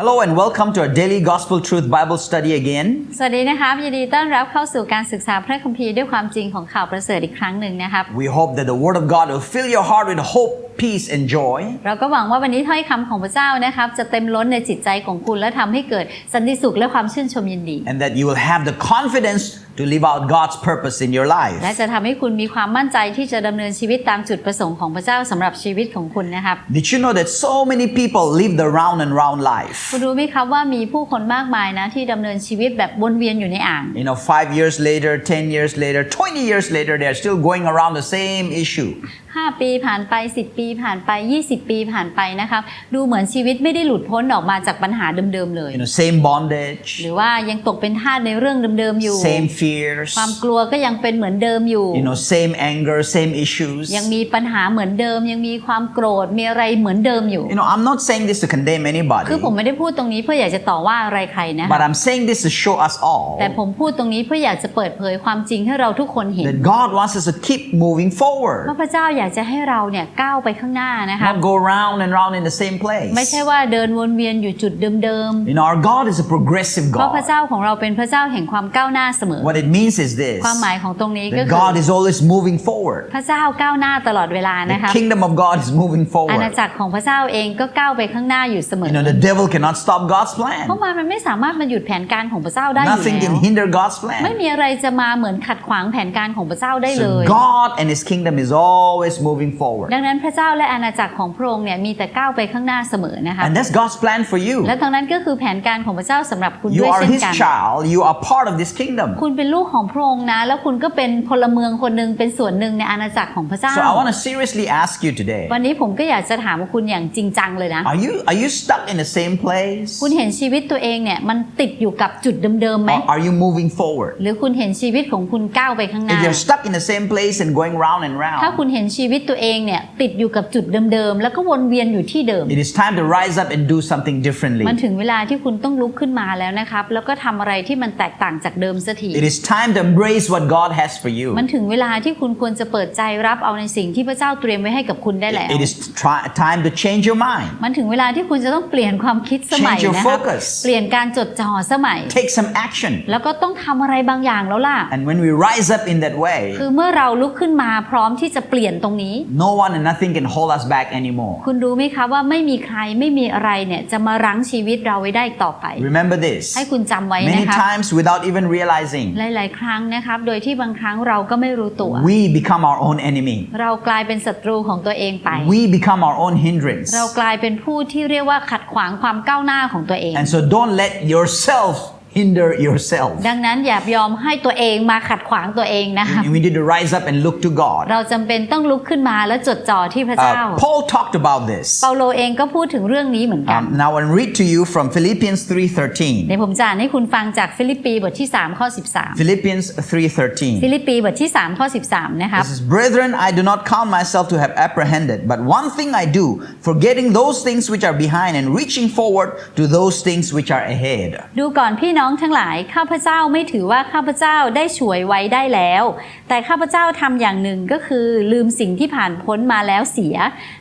Hello and welcome to our daily gospel truth Bible study again. สวัสดีนะครับยินดีต้อนรับเข้าสู่การศึกษาพระคัมภีร์ด้วยความจริงของข่าวประเสริฐอีกครั้งหนึ่งนะครับ We hope that the word of God will fill your heart with hope, peace, and joy. เราก็หวังว่าวันนี้ถ้อยคำของพระเจ้านะครับจะเต็มล้นในจิตใจของคุณและทำให้เกิดสันติสุขและความชื่นชมยินดี And that you will have the confidence to live out God's purpose in your และ life. จะทำให้คุณมีความมั่นใจที่จะดำเนินชีวิตตามจุดประสงค์ของพระเจ้าสำหรับชีวิตของคุณนะครับ Did you know that so many people live the round and round life? คุณรู้ไหมครับว่ามีผู้คนมากมายนะที่ดำเนินชีวิตแบบวนเวียนอยู่ในอ่าง You know, five years later, 10 years later, 20 years later, they're still going around the same issue. 5 ปีผ่านไป 10 ปีผ่านไป 20 ปีผ่านไปนะครับดูเหมือนชีวิตไม่ได้หลุดพ้นออกมาจากปัญหาเดิมๆเลย You know, same bondage, หรือว่ายังตกเป็นทาสในเรื่องเดิมๆอยู่ same fears, ความกลัวก็ยังเป็นเหมือนเดิมอยู่ you know, same anger, same issues. ยังมีปัญหาเหมือนเดิม ยังมีความโกรธมีอะไรเหมือนเดิมอยู่ You know, I'm not saying this to condemn anybody, คือผมไม่ได้พูดตรงนี้เพื่ออยากจะต่อว่าอะไรใครนะ but I'm saying this to show us all แต่ผมพูดตรงนี้เพื่ออยากจะเปิดเผยความจริงให้เราทุกคนเห็น that God wants us to keep moving ว่า forward, พระเจ้าอยากจะให้เราเนี่ยก้าวไปข้างหน้านะครับ not go round and round in the same ไม่ใช่ place. ว่าเดินวนเวียนอยู่จุดเดิม You know, our God is a progressive ๆเพราะพระ God. เจ้าของเราเป็นพระเจ้าแห่งความก้าวหน้าเสมอ What it means is ความห this มายของตรงนี้ก็ that คือ God is always moving forward. พระเจ้าก้าวหน้าตลอดเวลานะค The รับ kingdom of God is moving อา forward. ณาจักรของพระเจ้าเองก็ก้าวไปข้างหน้าอยู่เสมอ You know, the devil cannot stop God's เพราะ plan. มันมันไม่สามารถมาหยุดแผนการของพระเจ้าได้อยู่ Nothing แล้ can ว hinder God's ไม่ plan. มีอะไรจะมาเหมือนขัดขวางแผนการของพระเจ้าได้เล So ย God and his kingdom is always moving forward. ดังนั้นพระเจ้าและอาณาจักรของพระองค์เนี่ยมีแต่ก้าวไปข้างหน้าเสมอนะคะ And that's God's plan for you. และทั้งนั้นก็คือแผนการของพระเจ้าสำหรับคุณ You ด้วย are เช่น his กัน child. You are part of this kingdom. คุณเป็นลูกของพระองค์นะ แล้วคุณก็เป็นพลเมืองคนหนึ่งเป็นส่วนหนึ่งในอาณาจักรของพระเจ้า So I want to seriously ask you today. วันนี้ผมก็อยากจะถามคุณอย่างจริงจังเลยนะ Are you are you stuck in the same place? คุณเห็นชีวิตตัวเองเนี่ยมันติดอยู่กับจุดเดิมๆไหม Or are you moving forward? หรือคุณเห็นชีวิตของคุณก้าวไปข้างห If น้า you're stuck in the same place and going round and ถ้า round, คุณเห็นชีวิตตัวเองเนี่ยติดอยู่กับจุดเดิมๆ แล้วก็วนเวียนอยู่ที่เดิม it is time to rise up and do something differently. มันถึงเวลาที่คุณต้องลุกขึ้นมาแล้วนะครับ แล้วก็ทำอะไรที่มันแตกต่างจากเดิมสักที It is time to embrace what God has for you. มันถึงเวลาที่คุณควรจะเปิดใจรับเอาในสิ่งที่พระเจ้าเตรียมไว้ให้กับคุณได้แล้ว It is try, time to change your mind. มันถึงเวลาที่คุณจะต้องเปลี่ยนความคิดสมัย Change your นะครับ focus เปลี่ยนการจดจ่อสมัย Take some action. แล้วก็ต้องทำอะไรบางอย่างแล้วล่ะ And when we rise up in that way, คือเมื่อเราลุกขึ้นมาพร้อมที่จะเปลี่ยนตรงนี้ no one and nothing can hold us back anymore. คุณรู้ไหมคะว่าไม่มีใครไม่มีอะไรเนี่ยจะมารั้งชีวิตเราไว้ได้อีกต่อไป Remember this. ให้คุณจำไว้ Many นะคะ times without even realizing, หลาย ๆ ครั้งนะครับโดยที่บางครั้งเราก็ไม่รู้ตัว we become our own enemy. เรากลายเป็นศัตรูของตัวเองไป We become our own hindrance. เรากลายเป็นผู้ที่เรียกว่าขัดขวางความก้าวหน้าของตัวเอง And so don't let yourself hinder yourself. ดังนั้นอย่ายอมให้ตัวเองมาขัดขวางตัวเองนะคะ We need to rise up and look to God. เราจำเป็นต้องลุกขึ้นมาและจดจ่อที่พระเจ้า Uh, Paul talked about this. เปาโลเองก็พูดถึงเรื่องนี้เหมือนกัน Um, now I read to you from Philippians 3:13. เดี๋ยวผมจะอ่านให้คุณฟังจากฟิลิปปีบทที่ 3 ข้อ 13 Philippians 3:13. ฟิลิปปีบทที่ 3 ข้อ 13 นะครับ It says, Brethren, I do not count myself to have apprehended, but one thing I do, forgetting those things which are behind and reaching forward to those things which are ahead. ดูก่อนพี่น้อง งทั้งหลายข้าพเจ้าไม่ถือว่าข้าพเจ้าได้ฉวยไว้ได้แล้ว แต่ข้าพเจ้าทำอย่างหนึ่งก็คือ ลืมสิ่งที่ผ่านพ้นมาแล้วเสีย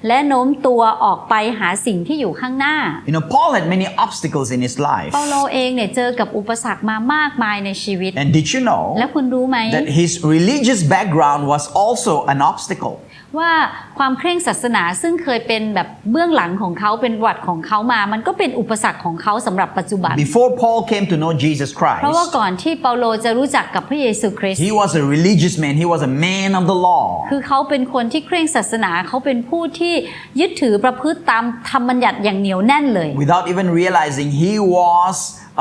และโน้มตัวออกไปหาสิ่งที่อยู่ข้างหน้า You know, Paul had many obstacles in his life. เปาโลเองเนี่ยเจอกับอุปสรรคมามากมายในชีวิต And did you know แล้วคุณรู้ไหม that his religious background was also an obstacle? ว่าความเคร่งศาสนาซึ่งเคยเป็นแบบเบื้องหลังของเขาเป็นวัดของเขามา มันก็เป็นอุปสรรคของเขาสำหรับปัจจุบัน Before Paul came to know Jesus เพราะว่า Christ, ก่อนที่เปาโลจะรู้จักกับพระเยซูคริสต์ he was a religious man, he was a man of the law. คือเขาเป็นคนที่เคร่งศาสนาเขาเป็นผู้ที่ยึดถือประพฤติตามธรรมบัญญัติอย่างเหนียวแน่นเลย Without even realizing, he was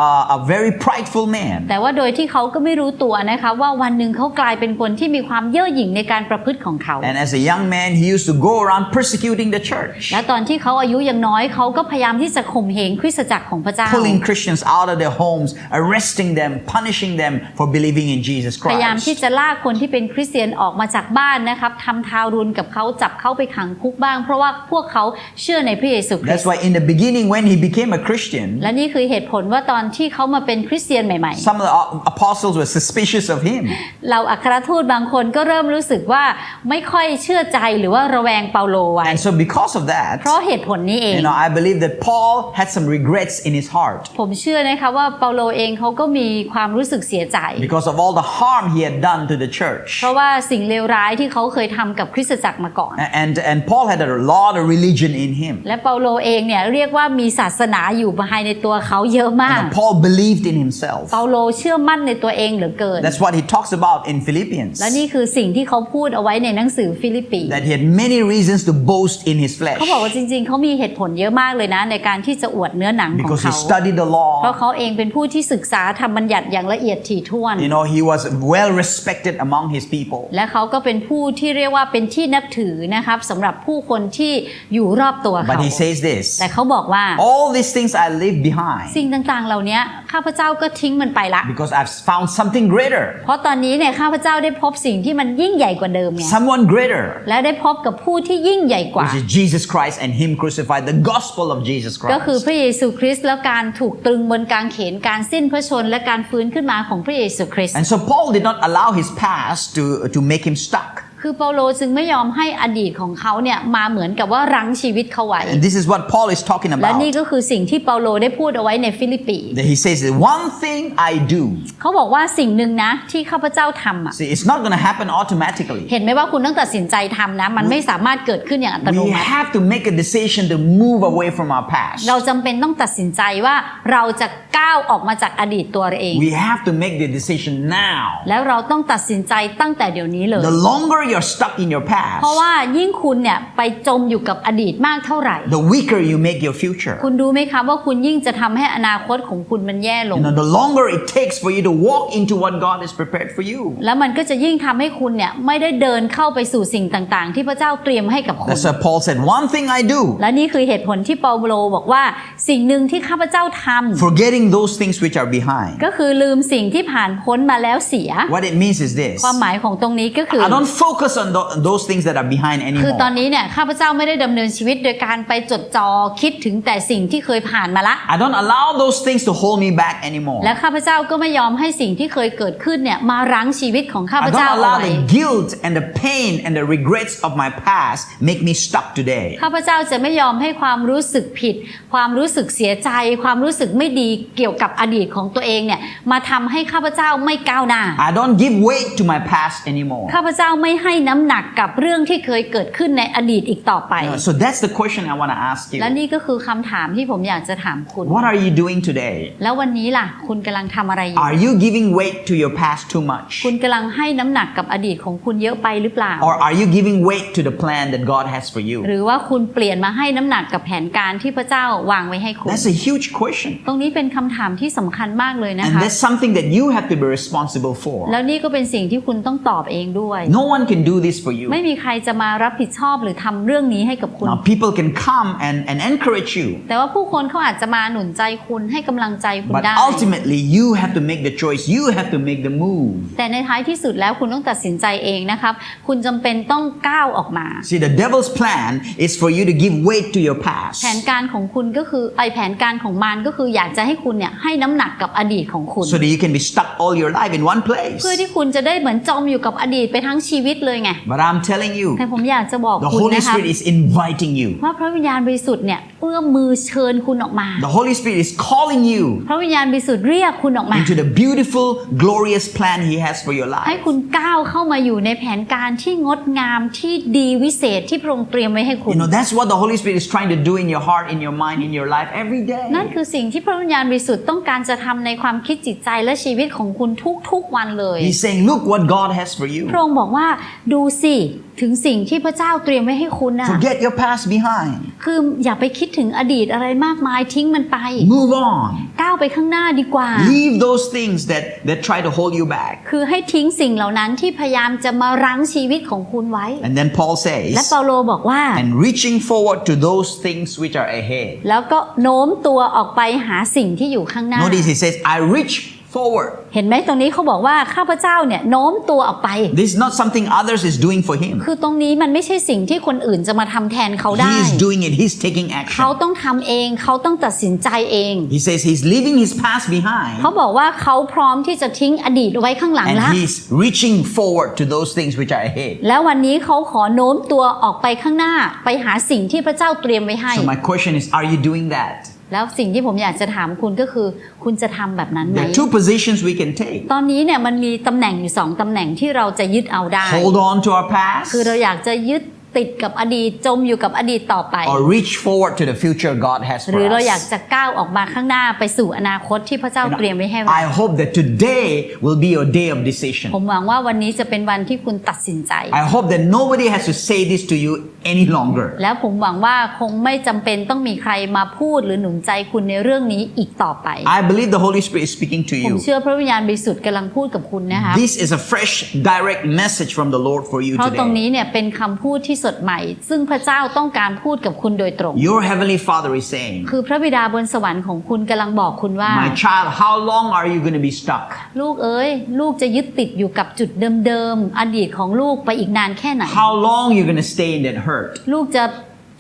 uh, a very prideful man. แต่ว่าโดยที่เขาก็ไม่รู้ตัวนะคะว่าวันหนึ่งเขากลายเป็นคนที่มีความเย่อหยิ่งในการประพฤติของเขา And as a young man, he used to go around persecuting the church, และตอนที่เขาอายุยังน้อยเขาก็พยายามที่จะข่มเหงคริสตจักรของพระเจ้า pulling Christians out of their homes, arresting them, punishing them for believing in Jesus พยายามที่ Christ. จะลากคนที่เป็นคริสเตียนออกมาจากบ้านนะครับทำทารุณกับเขาจับเขาไปขังคุกบ้าง เพราะว่าพวกเขาเชื่อในพระเยซูคริส That's ต์ why in the beginning, when he became a Christian, และนี่คือเหตุผลว่าตอนที่เขามาเป็นคริสเตียนใหม่ Some of the uh, apostles were suspicious of him. ๆเราอัครทูตบางคนก็เริ่มรู้สึกว่าไม่ค่อยเชื่อใจหรือว่าระแวงเปาโลไว้ And so, because of เพ that, ราะเหตุผลนี้เอง you know, I believe that Paul had some regrets in his heart ผมเชื่อนะคะว่าเปาโลเองเขาก็มีความรู้สึกเสียใจ because of all the harm he had done to the church. เพราะว่าสิ่งเลวร้ายที่เขาเคยทำกับคริสตจักรมาก่อน And, and Paul had a lot of religion in him. และเปาโลเองเนี่ยเรียกว่ามีศาสนาอยู่ภายในตัวเขาเยอะมาก And Paul believed in himself. เปาโลเชื่อมั่นในตัวเองเหลือเกิน That's what he talks about in Philippians. และนี่คือสิ่งที่เขาพูดเอาไว้ในหนังสือฟิลิปปี That he had many reasons to boast in his flesh เขาบอกว่าจริงๆ เขามีเหตุผลเยอะมากเลยนะ ในการที่จะอวดเนื้อหนังของ because he เขา studied the เพราะ law. เขาเองเป็นผู้ที่ศึกษาธรรมบัญญัติอย่างละเอียดถี่ถ้วน You know, he was well respected among his people. และเขาก็เป็นผู้ที่เรียกว่าเป็นที่นับถือนะครับสำหรับผู้คนที่อยู่รอบตัวเขา But he says แต่ this เขาบอกว่า All these things I leave behind สิ่งต่างๆเหล่านี้ข้าพเจ้าก็ทิ้งมันไปละ because I've found something greater, เพราะตอนนี้เนี่ยข้าพเจ้าได้พบสิ่งที่มันยิ่งใหญ่กว่าเดิมไง someone greater, และได้พบกับผู้ที่ยิ่งใหญ่กว่า which is Jesus Christ and Him crucified, the gospel of Jesus ก็คือ Christ. พระเยซูคริสต์แล้วการถูกตรึงบนกางเขนการสิ้นพระชนม์และการฟื้นขึ้นมาของพระเยซูคริสต์ And so Paul did not allow his past to, to make him stuck. คือเปาโลจึงไม่ยอมให้อดีตของเขาเนี่ยมาเหมือนกับว่ารั้งชีวิตเขาไว้ And this is what Paul is talking และ about. นี่ก็คือสิ่งที่เปาโลได้พูดเอาไว้ในฟิลิปปี That he says, One thing I do. เขาบอกว่าสิ่งหนึ่งนะที่ข้าพเจ้าทำอะ See, it's not going to happen automatically. เห็นไหมว่าคุณต้องตัดสินใจทำนะมันไม่สามารถเกิดขึ้นอย่างอัตโน We มัติ have to make a decision to move away from our past. เราจำเป็นต้องตัดสินใจว่าเราจะก้าวออกมาจากอดีตตัวเราเอง We have to make the decision now. แล้วเราต้องตัดสินใจตั้งแต่เดี๋ยวนี้เลย The longer you're stuck in your เพราะ past, ว่ายิ่งคุณเนี่ยไปจมอยู่กับอดีตมากเท่าไหร่ the weaker you make your future. คุณรู้ไหมครับว่าคุณยิ่งจะทำให้อนาคตของคุณมันแย่ลง You know, the longer it takes for you to walk into what God has prepared for you. แล้วมันก็จะยิ่งทำให้คุณเนี่ยไม่ได้เดินเข้าไปสู่สิ่งต่างๆ ที่พระเจ้าเตรียมให้กับคุณ That's why Paul said, One thing I do, และนี่คือเหตุผลที่เปาโลบอกว่าสิ่งหนึ่งที่ข้าพเจ้าทำ forgetting those things which are behind. ก็คือลืมสิ่งที่ผ่านพ้นมาแล้วเสีย What it means is this ความหมายของตรงนี้ก็คือ I don't focus on tho- those things that are behind คือตอน anymore. นี้เนี่ยข้าพเจ้าไม่ได้ดำเนินชีวิตโดยการไปจดจ่อคิดถึงแต่สิ่งที่เคยผ่านมาละ I don't allow those things to hold me back anymore. และข้าพเจ้าก็ไม่ยอมให้สิ่งที่เคยเกิดขึ้นเนี่ยมารั้งชีวิตของข้าพ I เจ้า don't เอา allow ไว้ the guilt and the pain and the regrets of my past make me stuck today. ข้าพเจ้าจะไม่ยอมให้ความรู้สึกผิด ความรู้สึกเสียใจ ความรู้สึกไม่ดีเกี่ยวกับอดีตของตัวเองเนี่ยมาทำให้ข้าพเจ้าไม่ก้าวหน้า I don't give weight to my past anymore. ข้าพเจ้าไม่ให้น้ำหนักกับเรื่องที่เคยเกิดขึ้นในอดีตอีกต่อไป You know, So that's the question I want to ask และ you. นี่ก็คือคำถามที่ผมอยากจะถามคุณ What are you doing today? แล้ววันนี้ล่ะ คุณกำลังทำอะไรอยู่ Are you giving weight to your past too much? คุณกำลังให้น้ำหนักกับอดีตของคุณเยอะไปหรือเปล่า Or are you giving weight to the plan that God has for you? หรือว่าคุณเปลี่ยนมาให้น้ำหนักกับแผนการที่พระเจ้าวางไว้ให้คุณ That's a huge question. ตรงนี้เป็นคำถามที่สำคัญมากเลยนะ And คะ that's something that you have to be responsible for. แล้วนี่ก็เป็นสิ่งที่คุณต้องตอบเองด้วย No one can do this for you. ไม่มีใครจะมารับผิดชอบหรือทำเรื่องนี้ให้กับคุณ Now, people can come and, and encourage you, แต่ว่าผู้คนเขาอาจจะมาหนุนใจคุณให้กำลังใจคุณ but ได้ ultimately, you have to make the choice. You have to make the move. แต่ในท้ายที่สุดแล้วคุณต้องตัดสินใจเองนะครับ คุณจำเป็นต้องก้าวออกมา See, the devil's plan is for you to give weight to your past. แผนการของคุณก็คือไอแผนการของมันก็คืออยากจะให้คุณเนี่ยให้น้ำหนักกับอดีตของคุณ So that you can be stuck all your life in one place. เพื่อที่คุณจะได้เหมือนจมอยู่กับอดีตไปทั้งชีวิตเลยไง But I'm telling you, แต่ผมอยากจะบอก the คุณ Holy นะคะ Spirit is inviting you. ว่าพระวิญญาณบริสุทธิ์เนี่ยเอื้อมมือเชิญคุณออกมา The Holy Spirit is calling you พระวิญญาณบริสุทธิ์เรียกคุณออกมา into the beautiful, glorious plan He has for your ให้ life. คุณก้าวเข้ามาอยู่ในแผนการที่งดงามที่ดีวิเศษที่พระองค์เตรียมไว้ให้คุณ You know, that's what the Holy Spirit is trying to do in your heart, in your mind, in your life every day. นั่นคือสิ่งที่พระวิญญาณบริสุทธิ์ต้องการจะทำในความคิดจิตใจและชีวิตของคุณทุกๆวันเลย He's saying, Look what God has for you. พระองค์บอกว่า ดูสิถึงสิ่งที่พระเจ้าเตรียมไว้ให้คุณนะ Forget your past behind. คืออย่าไปคิดถึงอดีตอะไรมากมายทิ้งมันไป Move on. ก้าวไปข้างหน้าดีกว่า Leave those things that, that try to hold you back. คือให้ทิ้งสิ่งเหล่านั้นที่พยายามจะมารั้งชีวิตของคุณไว้ And then Paul และ says, เปาโลบอกว่า and reaching forward to those things which are ahead. แล้วก็โน้มตัวออกไปหาสิ่งที่อยู่ข้างหน้า Notice he says, I reach forward. เห็นไหมตรงนี้เขาบอกว่าข้าพเจ้าเนี่ยโน้มตัวออกไป This is not something others is doing for him. คือตรงนี้มันไม่ใช่สิ่งที่คนอื่นจะมาทำแทนเขาได้ He is doing it. He's taking เขา action. ต้องทำเองเขาต้องตัดสินใจเอง He says he's leaving his past behind เขาบอกว่าเขาพร้อมที่จะทิ้งอดีตไว้ข้างหลัง and ละ he's reaching forward to those things which are ahead. แล้ววันนี้เขาขอโน้มตัวออกไปข้างหน้าไปหาสิ่งที่พระเจ้าเตรียมไว้ให้ So my question is, are you doing that? แล้วสิ่งที่ผมอยากจะถามคุณก็คือ คุณจะทำแบบนั้นไหม There are two positions we can take. ตอนนี้เนี่ยมันมีตำแหน่งอยู่สองตำแหน่งที่เราจะยึดเอาได้ Hold on to our past คือเราอยากจะยึด ติดกับอดีตจมอยู่กับอดีตต่อไป or reach forward to the future God has หรือ for เราอยาก us. จะก้าวออกมาข้างหน้าไปสู่อนาคตที่พระเจ้า You know, เตรียมไว้ให้เรา I hope that today will be your day of decision. ผมหวังว่าวันนี้จะเป็นวันที่คุณตัดสินใจ I hope that nobody has to say this to you any longer. แล้วผมหวังว่าคงไม่จำเป็นต้องมีใครมาพูดหรือหนุนใจคุณในเรื่องนี้อีกต่อไป I believe the Holy Spirit is speaking to ผม you. เชื่อพระวิญญาณบริสุทธิ์กำลังพูดกับคุณนะคะ This is a fresh, direct message from the Lord for you เพราะตรง today. นี้เนี่ยเป็นคำพูดที่สดใหม่ ซึ่งพระเจ้าต้องการพูดกับคุณโดยตรง Your Heavenly Father is saying, คือพระบิดาบนสวรรค์ของคุณกำลังบอกคุณว่า My child, how long are you going to be stuck? ลูกเอ้ย ลูกจะยึดติดอยู่กับจุดเดิมๆอดีตของลูกไปอีกนานแค่ไหน How long you going to stay in that hurt? ลูกจะ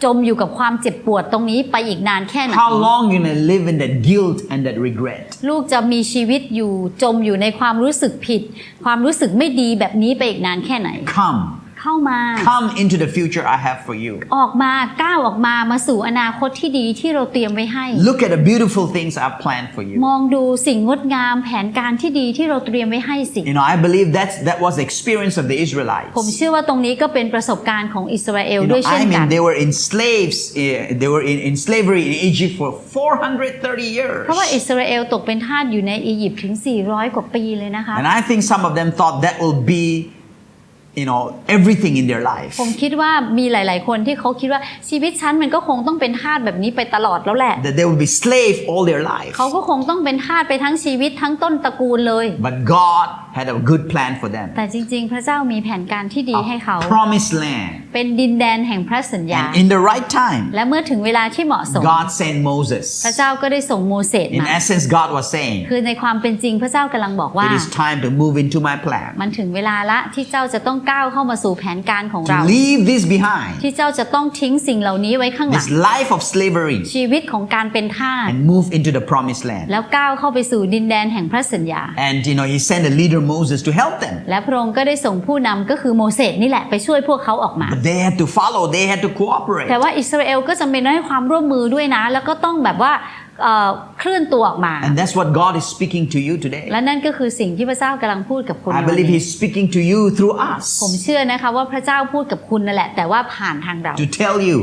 จมอยู่กับความเจ็บปวดตรงนี้ไปอีกนานแค่ไหน How long you going to live in that guilt and that regret? ลูกจะมีชีวิตอยู่จมอยู่ในความรู้สึกผิด ความรู้สึกไม่ดีแบบนี้ไปอีกนานแค่ไหน Come, เข้ามา come into the future I have for you. ออกมาก้าวออกมามาสู่อนาคตที่ดีที่เราเตรียมไว้ให้ Look at the beautiful things I've planned for you. มองดูสิ่งงดงามแผนการที่ดีที่เราเตรียมไว้ให้สิ You know, I believe that's that was the experience of the Israelites. ผมเชื่อว่าตรงนี้ก็เป็นประสบการณ์ของอิสราเอล You ด้วย know, เช่น I กัน mean, they were in slaves. eh, They were in, in slavery in Egypt for 430 years. เพราะว่าอิสราเอลตกเป็นทาสอยู่ในอียิปต์ถึง 400 กว่าปีเลยนะคะ And I think some of them thought that will be, you know, everything in their life. ผมคิดว่ามีหลาย ๆ คนที่เขาคิดว่าชีวิตฉันมันก็คงต้องเป็นทาสแบบนี้ไปตลอดแล้วแหละ That they will be slave all their life. เขาก็คงต้องเป็นทาสไปทั้งชีวิตทั้งต้นตระกูลเลย But God had a good plan for them. แต่จริง ๆ พระเจ้ามีแผนการที่ดีให้เขา A promised land. เป็นดินแดนแห่งพระสัญญา And in the right time, และเมื่อถึงเวลาที่เหมาะสม God sent พระ Moses. เจ้าก็ได้ส่งโมเสส In มา essence, God was saying, คือในความเป็นจริงพระเจ้ากำลังบอกว่า It is time to move into my plan. มันถึงเวลาละที่เจ้าจะต้องก้าวเข้ามาสู่แผนการของเรา To leave this behind. ที่เจ้าจะต้องทิ้งสิ่งเหล่านี้ไว้ข้างหลั This ง life of slavery. ชีวิตของการเป็นทาส And move into the promised land. แล้วก้าวเข้าไปสู่ดินแดนแห่งพระสัญญา And you know, he sent a leader Moses to help them. และพระองค์ก็ได้ส่งผู้นำก็คือโมเสสนี่แหละไปช่วยพวกเขาออกมา But they had to follow, they had to cooperate. แต่ว่าอิสราเอลก็จำเป็นต้องให้ความร่วมมือด้วยนะ แล้วก็ต้องแบบว่าเอ่อเคลื่อนตัวออกมา And that's what God is speaking to you today. และนั่นก็คือสิ่งที่พระเจ้ากำลังพูดกับคุณ I ในวัน believe นี้ he's speaking to you through ผม us เชื่อนะคะว่าพระเจ้าพูดกับคุณนั่นแหละ แต่ว่าผ่านทางเรา to tell you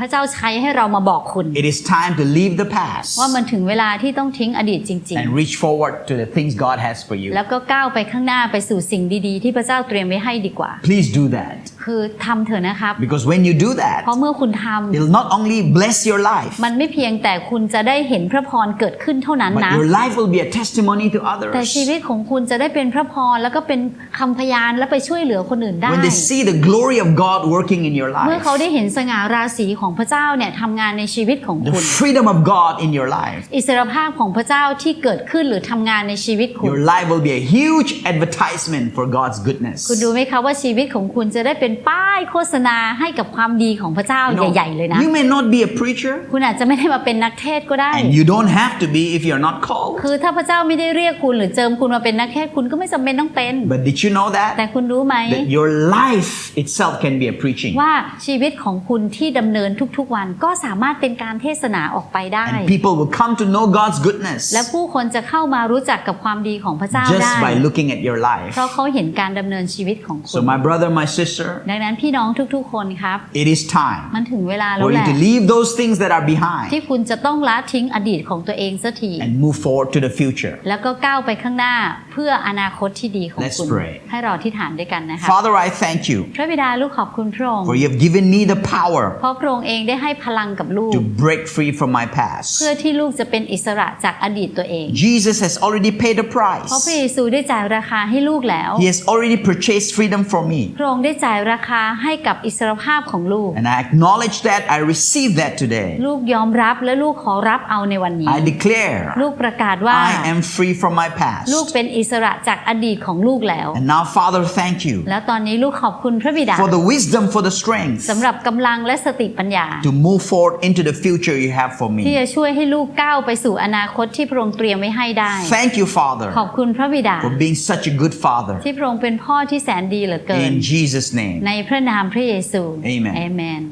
พระเจ้าใช้ให้เรามาบอกคุณ it is time to leave the past ว่ามันถึงเวลาที่ต้องทิ้งอดีตจริง and reach forward to the things God has for you. ๆ แล้วก็ก้าวไปข้างหน้าไปสู่สิ่งดีๆ ที่พระเจ้าเตรียมไว้ให้ดีกว่า Please do that. คือทำเถอะนะครับ Because when you do เพราะ that, เมื่อคุณทำ it'll not only bless your life, มันไม่เพียงแต่คุณจะได้เห็นพระพรเกิดขึ้นเท่านั้น but นะ your life will be a testimony to แต่ชี others. วิตของคุณจะได้เป็นพระพรแล้วก็เป็นคำพยานและไปช่วยเหลือคนอื่นได้ When they see the glory of God working in your เมื่อ life, เขาได้เห็นสง่าราศีของพระเจ้าเนี่ยทำงานในชีวิตของ the คุณ freedom of God in your life, อิสรภาพของพระเจ้าที่เกิดขึ้นหรือทำงานในชีวิตคุณ your life will be a huge advertisement for God's goodness. คุณดูไหมคะว่าชีวิตของคุณจะได้เป็นป้ายโฆษณาให้กับความดีของพระเจ้า You know, ใหญ่ ๆ เลยนะ you may not be a preacher, คุณอาจจะไม่ได้มาเป็นนักเทศน์ก็ได้ and you don't have to be if you're not called. คือถ้าพระเจ้าไม่ได้เรียกคุณหรือเจิมคุณมาเป็นนักเทศน์คุณก็ไม่จำเป็นต้องเป็น But did you know แต่ that? คุณรู้ไหม That your life itself can be a preaching. ว่าชีวิตของคุณที่ดำเนินทุกๆวันก็สามารถเป็นการเทศนาออกไปได้ And people will come to know God's goodness และผู้คนจะเข้ามารู้จักกับความดีของพระเจ้า just ได้ by looking at your life. เพราะเขาเห็นการดำเนินชีวิตของคุ So, ณ my brother, my sister, ดังนั้นพี่น้องทุกๆคนครับ it is time มันถึงเวลาแล้ว for แห you ละ to leave those things that are behind ที่คุณจะต้องละทิ้งอดีตของตัวเองสักที and move forward to the future. แล้วก็ก้าวไปข้างหน้าเพื่อพื่ออนาคตที่ดีของ Let's คุณ pray. ให้เราที่ฐานด้วยกันนะคะ Father, I thank you พระบิดาลูกขอบคุณพระองค์ for you have given me the power เพราะพระองค์เองได้ให้พลังกับลูก to break free from my past. เพื่อที่ลูกจะเป็นอิสระจากอดีตตัวเอง Jesus has already paid the เพราะ price. พระเยซูได้จ่ายราคาให้ลูกแล้ว He has already purchased freedom for me. พระองค์ได้จ่ายราคาให้กับอิสรภาพของลูก And I acknowledge that. I receive that today. ลูกยอมรับและลูกขอรับเอาในวันนี้ I declare ลูกประกาศว่า I am free from my past. ลูกเป็นอิสระจากอดีตของลูกแล้ว And now, Father, thank you แล้วตอนนี้ลูกขอบคุณพระบิดา for the wisdom, for the strength สำหรับกำลังและสติปัญญา to move forward into the future you have for ที่ me. จะช่วยให้ลูกก้าวไปสู่อนาคตที่พระองค์เตรียมไว้ให้ได้ Thank you, Father, ขอบคุณพระบิดา for being such a good Father. ที่พระองค์เป็นพ่อที่แสนดีเหลือเกิน In Jesus' name. ในพระนามพระเยซู Amen เอเมน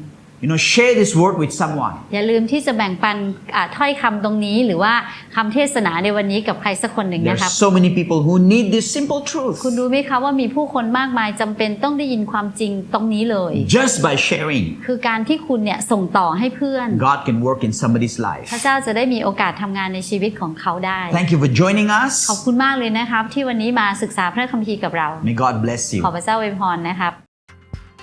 You know, share this word with someone. อย่าลืมที่จะแบ่งปันอ่าถ้อยคำตรงนี้หรือว่าคำเทศนาในวันนี้กับใครสักคนหนึ่ง There นะครับ are so many people who need this simple truth. คุณรู้ไหมคะว่ามีผู้คนมากมายจำเป็นต้องได้ยินความจริงตรงนี้เลย Just by sharing, คือการที่คุณเนี่ยส่งต่อให้เพื่อน God can work in somebody's พระ life. เจ้าจะได้มีโอกาสทำงานในชีวิตของเขาได้ Thank you for joining ขอบ us. คุณมากเลยนะครับ ที่วันนี้มาศึกษาพระคัมภีร์กับเรา May God bless ขอ you. พระเจ้าอวยพรนะครับ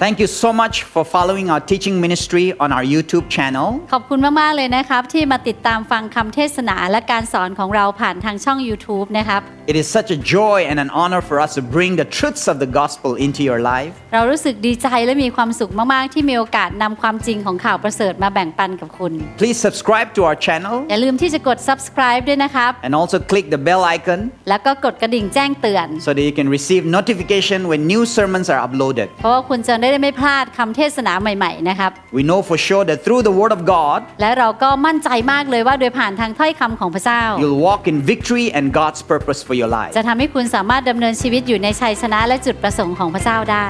Thank you so much for following our teaching ministry on our YouTube channel. ขอบคุณมาก ๆ เลยนะครับ ที่มาติดตามฟังคำเทศนาและการสอนของเราผ่านทางช่อง YouTube นะครับ It is such a joy and an honor for us to bring the truths of the gospel into your life. เรารู้สึกดีใจและมีความสุขมาก ๆ ที่มีโอกาสนำความจริงของข่าวประเสริฐมาแบ่งปันกับคุณ Please subscribe to our channel อย่าลืมที่จะกด subscribe ด้วยนะครับ and also click the bell icon แล้วก็กดกระดิ่งแจ้งเตือน so that you can receive notification when new sermons are uploaded. เพราะว่าคุณจะ ้ได้ไม่พลาดคำเทศนาใหม่ๆนะครับ We know for sure that through the word of God, และเราก็มั่นใจมากเลยว่าโดยผ่านทางถ้อยคำของพระเจ้า you'll walk in victory and God's purpose for your life. จะทำให้คุณสามารถดำเนินชีวิตอยู่ในชัยชนะและจุดประสงค์ของพระเจ้าได้